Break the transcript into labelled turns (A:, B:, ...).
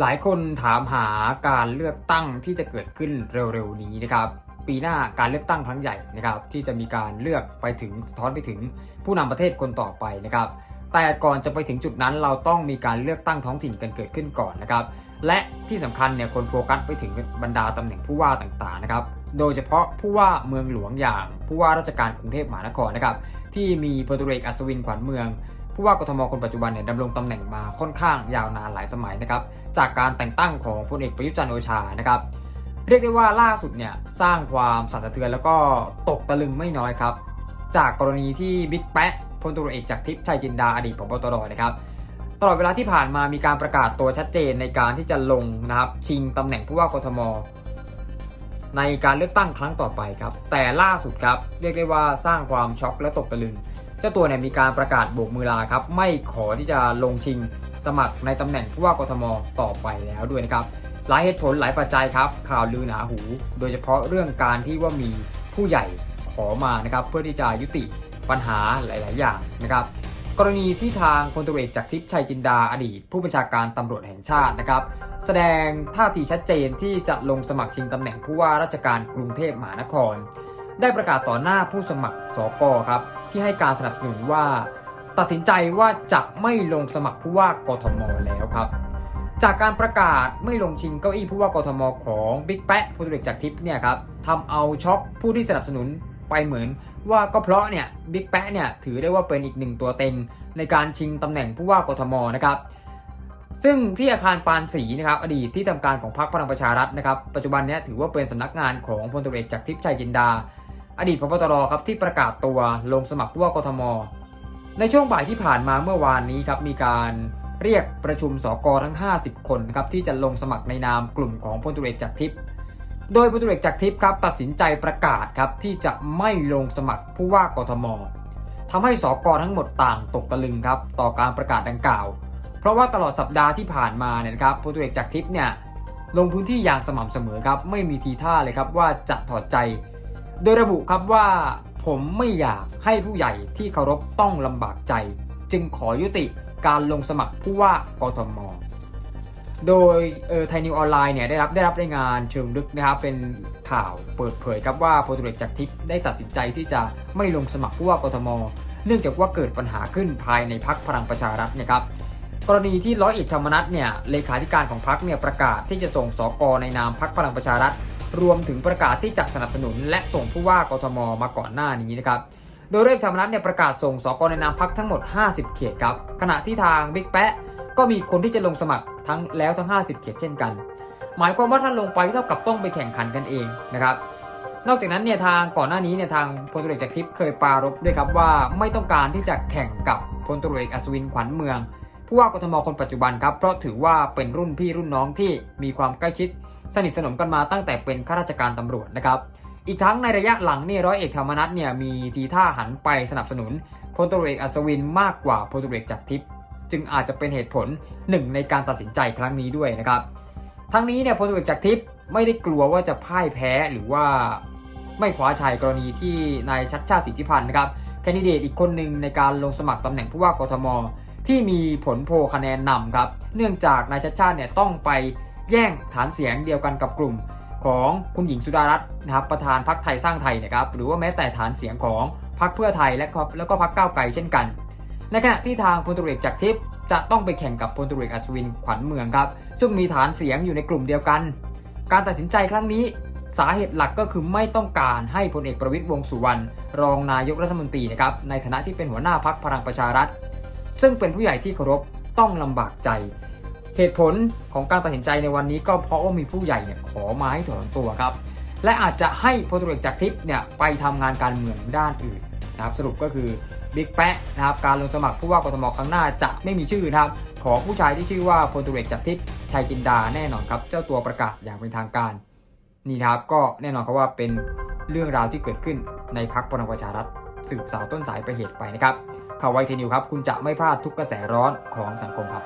A: หลายคนถามหาการเลือกตั้งที่จะเกิดขึ้นเร็วๆนี้นะครับ ปีหน้าการเลือกตั้งครั้งใหญ่นะครับ ที่จะมีการเลือกไปถึงสะท้อนไปถึงผู้นำประเทศคนต่อไปนะครับ แต่ก่อนจะไปถึงจุดนั้นเราต้องมีการเลือกตั้งท้องถิ่นกันเกิดขึ้นก่อนนะครับ และที่สำคัญเนี่ยคนโฟกัสไปถึงบรรดาตำแหน่งผู้ว่าต่างๆนะครับ โดยเฉพาะผู้ว่าเมืองหลวงอย่าง ผู้ว่าราชการกรุงเทพมหานครนะครับที่มีพลตรีเอกอัศวินขวัญเมือง ผู้ว่ากทมคนปัจจุบันเนี่ยดำรงตำแหน่งมาค่อนข้างยาวนานหลายสมัยนะครับจากการแต่งตั้งของพลเอกประยุจันทร์โอชานะครับเรียกได้ว่าล่าสุดเนี่ยสร้างความสั่นสะเทือนแล้วก็ตกตะลึงไม่น้อยครับ จากกรณีที่บิ๊กแปะพลตุรเอกจากทิพย์ชัยจินดาอดีตผบตรนะครับตลอดเวลาที่ผ่านมามีการประกาศตัวชัดเจนในการที่จะลงนะครับชิงตำแหน่งผู้ว่ากทม ในการเลือกตั้งครั้งต่อไปครับ แต่ล่าสุดครับเรียกได้ว่าสร้างความช็อกและตกตะลึง จ้าตัวเนี่ยมีการประกาศโบกมือลาครับไม่ขอที่จะลงชิงสมัครในตำแหน่งผู้ว่ากทมต่อไปแล้วด้วยนะครับหลายเหตุผลหลายปัจจัยครับ ข่าวลือหนาหู โดยเฉพาะเรื่องการที่ว่ามีผู้ใหญ่ขอมานะครับเพื่อที่จะยุติปัญหาหลาย ๆ อย่างนะครับกรณีที่ทางพลตรวจเอกจากทิพย์ชัยจินดาอดีต ผู้บัญชาการตำรวจแห่งชาตินะครับ แสดงท่าทีชัดเจนที่จะลงสมัครชิงตำแหน่งผู้ว่าราชการกรุงเทพมหานคร ได้ประกาศต่อหน้าผู้สมัครสกครับ ที่ให้การสนับสนุนว่า ตัดสินใจว่าจะไม่ลงสมัครผู้ว่ากทมแล้วครับ จากการประกาศไม่ลงชิงเก้าอี้ผู้ว่ากทมของบิ๊กแปะพลตเอกจากทิพย์เนี่ยครับทำเอาช็อกผู้ที่สนับสนุนไปเหมือนว่าก็เพราะเนี่ยบิ๊กแปะเนี่ยถือได้ว่าเป็นอีกหนึ่งตัวเต็งในการชิงตำแหน่งผู้ว่ากทมนะครับซึ่งที่อาคารปานศรีนะครับอดีตที่ทำการของพรรคพลังประชารัฐนะครับปัจจุบันเนี้ถือว่าเป็นสำนักงานของพลตเอกจากทิพย์ชัยจินดา อดีตพบตรครับที่ประกาศตัวลงสมัครผู้ว่ากทม ในช่วงบ่ายที่ผ่านมาเมื่อวานนี้ครับมีการเรียกประชุมสกทั้ง 50 คนครับที่จะลงสมัครในนามกลุ่มของพลตรวจเอกจากทิพย์โดยพลตรวจเอกจากทิพย์ครับตัดสินใจประกาศครับที่จะไม่ลงสมัครผู้ว่ากทมทำให้สกทั้งหมดต่างตกตะลึงครับต่อการประกาศดังกล่าว เพราะว่าตลอดสัปดาห์ที่ผ่านมาเนี่ยนะครับพลตรวจเอกจากทิพย์เนี่ยลงพื้นที่อย่างสม่ำเสมอครับไม่มีทีท่าเลยครับว่าจะถอดใจ โดยระบุครับว่าผมไม่อยากให้ผู้ใหญ่ที่เคารพต้องลำบากใจ จึงขอยุติการลงสมัครผู้ว่ากทม โดยไทยนิวออนไลน์เนี่ยได้รับได้รับรายงานเชิงลึกนะครับเป็นข่าวเปิดเผยครับว่าพลตรวจเอกจากทิพย์ได้ตัดสินใจที่จะไม่ลงสมัครผู้ว่ากทม เนื่องจากว่าเกิดปัญหาขึ้นภายในพักพลังประชารัฐนะครับ กรณีที่ร้อยเอกธรรมนัฐเนี่ยเลขาธิการของพักเนี่ยประกาศที่จะส่งสกในนามพักพลังประชารัฐ รวมถึงประกาศที่จะสนับสนุน และส่งผู้ว่ากทมมาก่อนหน้านี้นะครับโดยเรื่องธรรมนัฐเนี่ยประกาศส่งสกในนามพักทั้งหมด 50 เขตครับขณะที่ทางบิ๊กแปะก็มีคนที่จะลงสมัครทั้งแล้วทั้ง 50 เขตเช่นกัน หมายความว่าถ้าลงไปเท่ากับต้องไปแข่งขันกันเองนะครับนอกจากนั้นเนี่ยทางก่อนหน้านี้เนี่ยทางพลตรวจเอกจากทิพย์เคยปรารบด้วยครับว่าไม่ต้องการที่จะแข่งกับพลตรวจเอกอัศวินขวัญเมือง ผู้ว่ากทมคนปัจจุบันครับ เพราะถือว่าเป็นรุ่นพี่รุ่นน้องที่มีความใกล้ชิด สนิทสนมกันมาตั้งแต่เป็นข้าราชการตำรวจนะครับ อีกทั้งในระยะหลังนี่ร้อยเอกธรรมนัฐเนี่ยมีทีท่าหันไปสนับสนุนพลตรเอกอัศวินมากกว่าพลตรเอกจากรทิพย์จึงอาจจะเป็นเหตุผลหนึ่งในการตัดสินใจครั้งนี้ด้วยนะครับ ทั้งนี้เนี่ยพลตรเอกจากรทิพย์ไม่ได้กลัวว่าจะพ่ายแพ้หรือว่าไม่คว้าชัยกรณีที่นายชัดชาติสิทธิพันธ์นะครับแคนดิเดตอีกคนหนึ่งในการลงสมัครตำแหน่งผู้ว่ากทม ที่มีผลโพคะแนนนำครับ เนื่องจากนายชัดชาติเนี่ยต้องไปแย่งฐานเสียงเดียวกันกับกลุ่มของคุณหญิงสุดารัตน์นะครับประธานพรรคไทยสร้างไทยนะครับหรือว่าแม้แต่ฐานเสียงของพรรคเพื่อไทยและแล้วก็พรรคก้าวไกลเช่นกัน ในขณะที่ทางพลตรวจเอกจากทิพย์จะต้องไปแข่งกับพลตรวจเอกอัศวินขวัญเมืองครับ ซึ่งมีฐานเสียงอยู่ในกลุ่มเดียวกัน การตัดสินใจครั้งนี้สาเหตุหลักก็คือไม่ต้องการให้พลเอกประวิตยวงสุวรรณรองนายกรัฐมนตรีนะครับในฐานะที่เป็นหัวหน้าพักพลังประชารัฐ ซึ่งเป็นผู้ใหญ่ที่เคารพต้องลำบากใจ เหตุผลของการตัดสินใจในวันนี้ก็เพราะว่ามีผู้ใหญ่เนี่ยขอมาให้ถอนตัวครับ และอาจจะให้พลตรวจเอกจากทิพย์เนี่ยไปทำงานการเมืองด้านอื่นนะครับสรุปก็คือบิ๊กแปะนะครับการลงสมัครผู้ว่ากทมครั้งหน้าจะไม่มีชื่อนะครับของผู้ชายที่ชื่อว่าพลตรวจเอกจากทิพย์ชัยจินดาแน่นอนครับ เจ้าตัวประกาศอย่างเป็นทางการ นี่นะครับก็แน่นอนครับว่าเป็นเรื่องราวที่เกิดขึ้นในพักพลังประชารัฐสืบสาวต้นสายไปเหตุไปนะครับ ข่าวไวทีนิวครับ คุณจะไม่พลาดทุกกระแสร้อนของสังคมครับ